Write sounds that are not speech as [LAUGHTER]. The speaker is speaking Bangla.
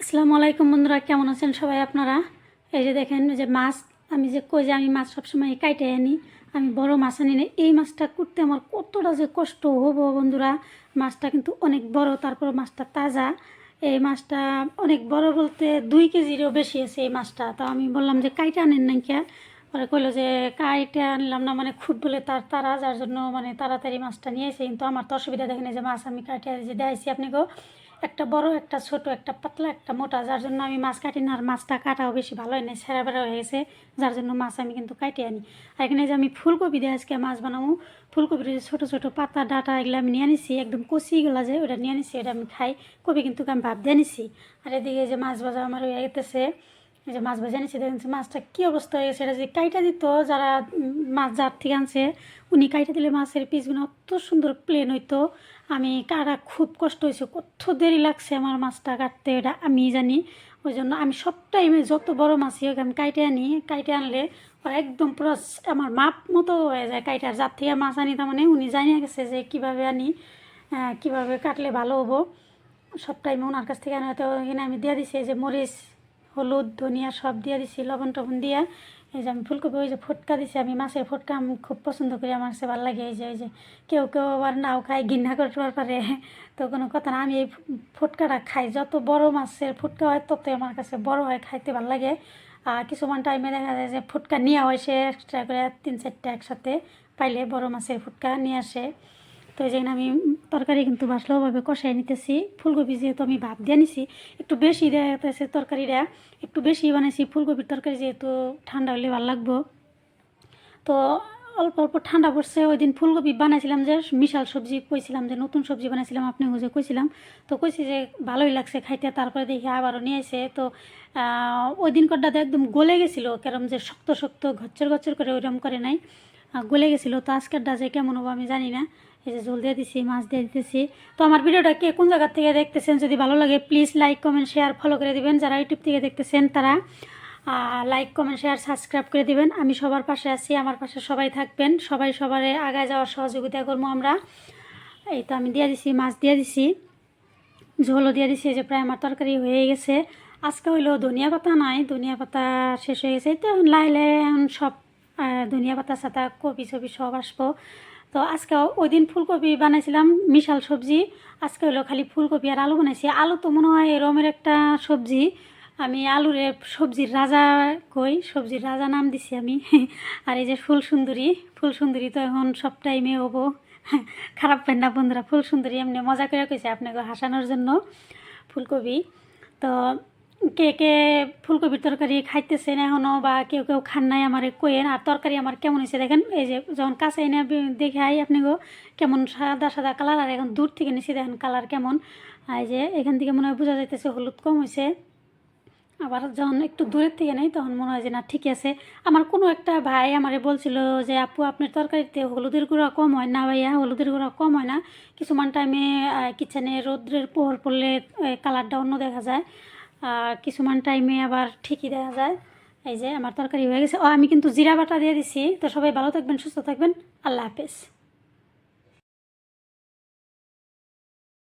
আসসালামু আলাইকুম বন্ধুরা, কেমন আছেন সবাই আপনারা? এই যে দেখেন যে মাছ, আমি যে কই যে আমি মাছ সবসময় কাইটে আনি, আমি বড় মাছ আনি না এই মাছটা করতে আমার কতটা যে কষ্ট। হব বন্ধুরা, মাছটা কিন্তু অনেক বড় তারপর মাছটা তাজা। এই মাছটা অনেক বড় বলতে দুই কেজিরও বেশি আছে এই মাছটা। তো আমি বললাম যে কাইটে আনেন না কে? পরে কইলো যে কাইটে আনলাম না মানে খুব বলে তার তারা যার জন্য মানে তাড়াতাড়ি মাছটা নিয়ে কিন্তু আমার তো অসুবিধা দেখেনি যে মাছ আমি কাটে যে দেখাইছি আপনাকেও একটা বড়, একটা ছোট, একটা পাতলা, একটা মোটা, যার জন্য আমি মাছ কাটি না, আর মাছটা কাটাও বেশি ভালো হয় না ছেঁড়া বেড়া হয়ে গেছে যার জন্য মাছ আমি কিন্তু কাটি আনি। আর এখানে যে আমি ফুলকপি দিয়ে আজকে মাছ বানাবো, ফুলকপির যে ছোটো ছোটো পাতা, ডাটা এগুলো আমি নিয়ে আনিছি, একদম কচিগুলো যে, ওটা নিয়ে আনিছি, ওটা আমি খাই, কপি কিন্তু আমি ভাব দিয়ে আনিছি। আর এদিকে যে মাছ ভাজা আমার হয়ে গেতেছে এই যে মাছ ভাজা নিচ্ছে দেখেন, মাছটা কী অবস্থা হয়ে গেছে? এটা যে কাইটা দিত, যারা মাছ যার থেকে আনছে, উনি কাইটা দিলে মাছের পিসগুলো অত সুন্দর প্লেন হইতো। আমি কাটা খুব কষ্ট হয়েছে, কত দেরি লাগছে আমার মাছটা কাটতে, এটা আমি জানি। ওই জন্য আমি সব টাইমে যত বড় মাছই হোক, আমি কাইটে আনি। কাইটে আনলে ওরা একদম পুরো আমার মাপ মতো হয়ে যায় কাইটার। যার থেকে মাছ আনি, তার মানে উনি জানিয়ে গেছে যে কীভাবে আনি কীভাবে কাটলে ভালো হব। সব টাইমে ওনার কাছ থেকে আনা তো এখানে আমি দিয়ে দিছি যে মরিচ হলুদ, ধনিয়া সব দিয়ে দিছি, লবণ টবণ দিয়ে। এই যে আমি ফুলকপি, ওই যে ফটকা দিছি, আমি মাছের ফটকা আমি খুব পছন্দ করি, আমার কাছে ভালো লাগে। এই যে এই যে কেউ কেউ আবার নাও খায়, ঘৃণা করতে পারে। তো কোনো কথা না, আমি এই ফটকাটা খাই। যত বড় মাছের ফুটকা হয়, ততই আমার কাছে বড় হয়, খাইতে ভালো লাগে। আর কিছুমান টাইমে দেখা যায় যে ফুটকা নিয়ে হয়, সে এক্সট্রা করে তিন চারটা একসাথে পাইলে বড় মাছের ফুটকা নিয়ে আসে। তো এই জন্য আমি তরকারি কিন্তু ভালোভাবে কষাই নিতেছি। ফুলকপি যেহেতু আমি ভাপ দিয়ে নিছি, একটু বেশি গেছে তরকারিটা। একটু বেশি বানাইছি, ফুলকপির তরকারি যেহেতু ঠান্ডা হলে ভালো লাগবো। তো অল্প অল্প ঠান্ডা পড়ছে, ওই দিন ফুলকপি বানাইছিলাম যে মিশাল সবজি কইছিলাম যে নতুন সবজি বানাইছিলাম, আপনি যে কইছিলাম। তো কইছি যে ভালোই লাগছে খাইতে, তারপরে দেখি আবারও নিয়ে এসে তো ওই দিন কটাতে একদম গলে গেছিল, কেরম যে শক্ত শক্ত ঘচ্চর ঘচ্চর করে ওইরকম করে নাই। গলে গেছিল, তো আজকের ডাজে কেমন হব আমি জানি না। এই যে ঝোল দিয়ে দিছি, মাছ দিয়ে দিতেছি। তো আমার ভিডিওটা কে কোন জায়গা থেকে দেখতেছেন যদি ভালো লাগে please like comment share follow করে দিবেন। যারা ইউটিউব থেকে দেখতেছেন তারা লাইক কমেন্ট শেয়ার সাবস্ক্রাইব করে দিবেন। আমি সবার পাশে আছি, আমার পাশে সবাই থাকবেন। সবাই সবারে আগায় যাওয়ার সহযোগিতা করব আমরা। এই তো আমি দিয়ে দিছি, মাছ দিয়ে দিছি। ঝোলও দিয়ে দিছি যে প্রায় আমার তরকারি হয়ে গেছে। আজকে হইল ধনিয়া পাতা নাই, ধনিয়া পাতা শেষ হয়ে গেছে। এই তো লাইলে সব ধনিয়া পাতা সাতা কপি ছবি সব আসব। তো আজকে ওই দিন ফুলকপি বানাইছিলাম মিশাল সবজি। আজকে হলো খালি ফুলকপি আর আলু বানাইছি। আলু তো মনে হয় এরমের একটা সবজি। আমি আলুরে সবজির রাজা কই, সবজির রাজা নাম দিছি আমি। [LAUGHS] আর এই যে ফুল সুন্দরী ফুল সুন্দরী তো এখন সব টাইমে হব। [LAUGHS] খারাপ পেন না বন্ধুরা ফুল সুন্দরী এমনি মজা করে কইছে আপনাকে হাসানোর জন্য ফুলকপি। তো কে কে ফুলকপির তরকারি খাইতেছেন এখনও বা কেউ কেউ খান নাই আমার কইেন আর তরকারি আমার কেমন হয়েছে দেখেন, এই যে যখন কাছে এনে দেখে আই আপনাকে কেমন সাদা সাদা কালার, আর এখন দূর থেকে নিচে দেখেন কালার কেমন। এই যে এখান থেকে মনে হয় বোঝা যাইতেছে হলুদ কম হয়েছে আবার যখন একটু দূরের থেকে নেই তখন মনে হয় যে না ঠিক আছে। আমার কোনো একটা ভাই আমারে বলছিল যে, আপু, আপনার তরকারিতে হলুদের গুঁড়া কম হয় না ভাইয়া, হলুদের গুঁড়া কম হয় না। কিছুমান টাইমে কিচেনে রোদ্রের পোহর পড়লে কালারটা অন্য দেখা যায়। কিছুমান টাইমে আবার ঠিকই দেওয়া যায়। এই যে আমার তরকারি হয়ে গেছে। ও, আমি কিন্তু জিরা বাটা দিয়ে দিছি। তো সবাই ভালো থাকবেন, সুস্থ থাকবেন। আল্লাহ হাফেজ।